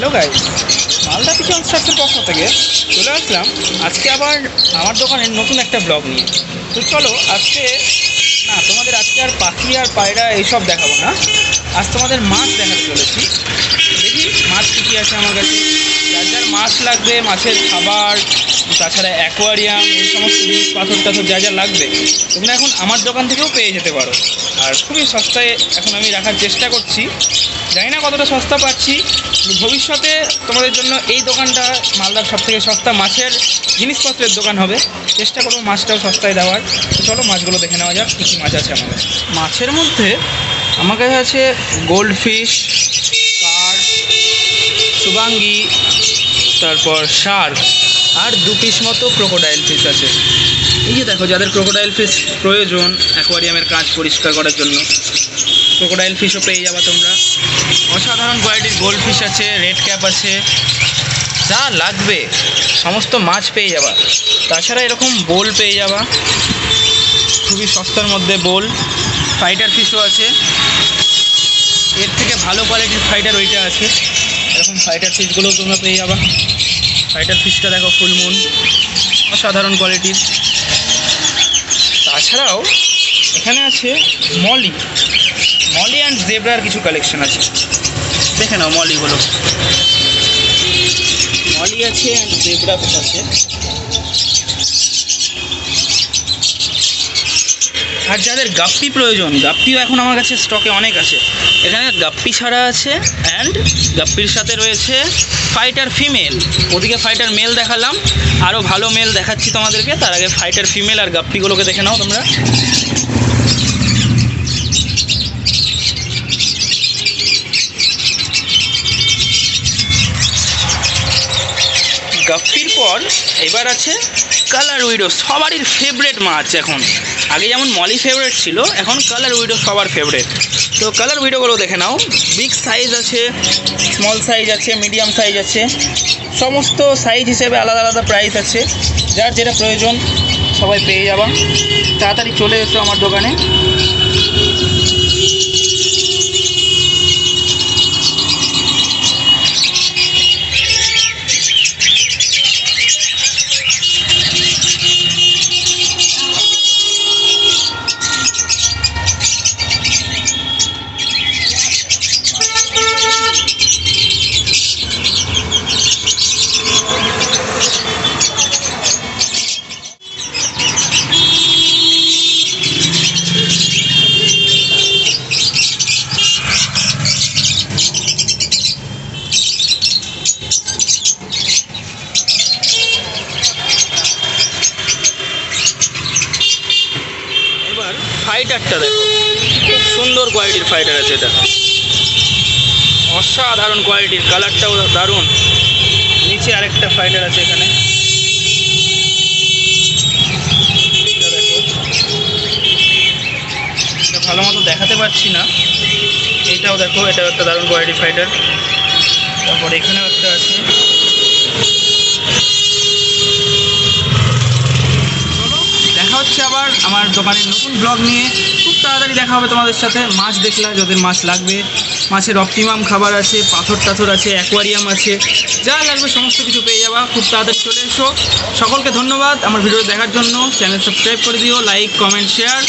Hello guy Malda পিছন construction পক্ষ থেকে। চলে আসলাম। আজকে আবার আমার দোকানের নতুন একটা ব্লগ নিয়ে। তো চলো, আজকে না, তোমাদের আজকে আর পাখি আর পায়রা এইসব দেখাবো না। আজ তোমাদের মাছ দেখাতে চলেছি। দেখি মাছ কী কী আছে আমার কাছে। যার যার মাছ লাগবে, মাছের খাবার তাছাড়া অ্যাকোয়ারিয়াম, এই সমস্ত জিনিস, পাথর টাথর যা যা লাগবে, তোমরা এখন আমার দোকান থেকেও পেয়ে যেতে পারো। আর খুবই সস্তায় এখন আমি রাখার চেষ্টা করছি। জানি না কতটা সস্তা পাচ্ছি ভবিষ্যতে তোমাদের জন্য এই দোকানটা মালদার সব থেকে সস্তা মাছের জিনিসপত্রের দোকান হবে। চেষ্টা করব মাছটাও সস্তায় দেওয়ার। চলো মাছগুলো দেখে নেওয়া যাক, কী কী মাছ আছে আমাদের। মাছের মধ্যে আমার কাছে আছে গোল্ড ফিশ কার সুবাঙ্গি তারপর শার্ক। আর দু পিস মতো ক্রোকোডাইল ফিশ আছে। এই যে দেখো, যাদের ক্রোকোডাইল ফিস প্রয়োজন অ্যাকোয়ারিয়ামের কাজ পরিষ্কার করার জন্য ক্রোকোডাইল ফিশও পেয়ে যাবা তোমরা। অসাধারণ কোয়ালিটির গোল্ড ফিশ আছে রেড ক্যাপ আছে, যা লাগবে, সমস্ত মাছ পেয়ে যাবা। তাছাড়া এরকম বোল পেয়ে যাবা, খুবই সস্তার মধ্যে বোল। ফাইটার ফিশও আছে। এর থেকে ভালো কোয়ালিটির ফাইটার ওইটা আছে। এরকম ফাইটার ফিশগুলোও তোমরা পেয়ে যাবা। ফাইটার ফিশটা দেখো ফুলমুন অসাধারণ কোয়ালিটির তাছাড়াও এখানে আছে মলি। মলি অ্যান্ড জেব্রার কিছু কালেকশন আছে। দেখে নাও মলিগুলো মলি আছে অ্যান্ড জেব্রা আছে। আর যাদের গাপ্পি প্রয়োজন। গাপ্পিও এখন আমার কাছে স্টকে অনেক আছে। এখানে গাপ্পি ছাড়া আছে অ্যান্ড গাপ্পির সাথে রয়েছে ফাইটার ফিমেল ওদিকে ফাইটার মেল দেখালাম। আরও ভালো মেল দেখাচ্ছি তোমাদেরকে। তার আগে ফাইটার ফিমেল আর গাপ্পিগুলোকে দেখে নাও তোমরা। গাপ্পির পর এবার আছে কালার উইডো সবারই ফেভারেট মাছ এখন। আগে যেমন মলি ফেভারেট ছিল, এখন কালার উইডো সবার ফেভারেট তো কালার উইডোগুলো দেখে নাও। বিগ সাইজ আছে স্মল সাইজ আছে মিডিয়াম সাইজ আছে। সমস্ত সাইজ হিসেবে আলাদা আলাদা প্রাইস আছে। যার যেটা প্রয়োজন, সবাই পেয়ে যাবা। তাড়াতাড়ি চলে এসো আমার দোকানে। ফাইটারটা দেখো খুব সুন্দর কোয়ালিটির ফাইটার আছে এটা। অসাধারণ কোয়ালিটির কালারটাও দারুণ। নিচে আরেকটা ফাইটার আছে এখানে। ভালো মতো দেখাতে পারছি না। এটাও দেখো, এটাও একটা দারুণ কোয়ালিটির ফাইটার তারপর এখানেও একটা আছে চলো দেখা হচ্ছে আবার আমার দোকানের নতুন ব্লগ নিয়ে খুব তাড়াতাড়ি দেখা হবে তোমাদের সাথে। মাছ দেখলা যাদের মাছ লাগবে। মাছের অপটিমাম খাবার আছে, পাথর টাথর আছে অ্যাকোয়ারিয়াম আছে। যা লাগবে সমস্ত কিছু পেয়ে যাবা। খুব তাড়াতাড়ি চলে এসো। সকলকে ধন্যবাদ আমার ভিডিও দেখার জন্য। চ্যানেল সাবস্ক্রাইব করে দিও লাইক কমেন্ট শেয়ার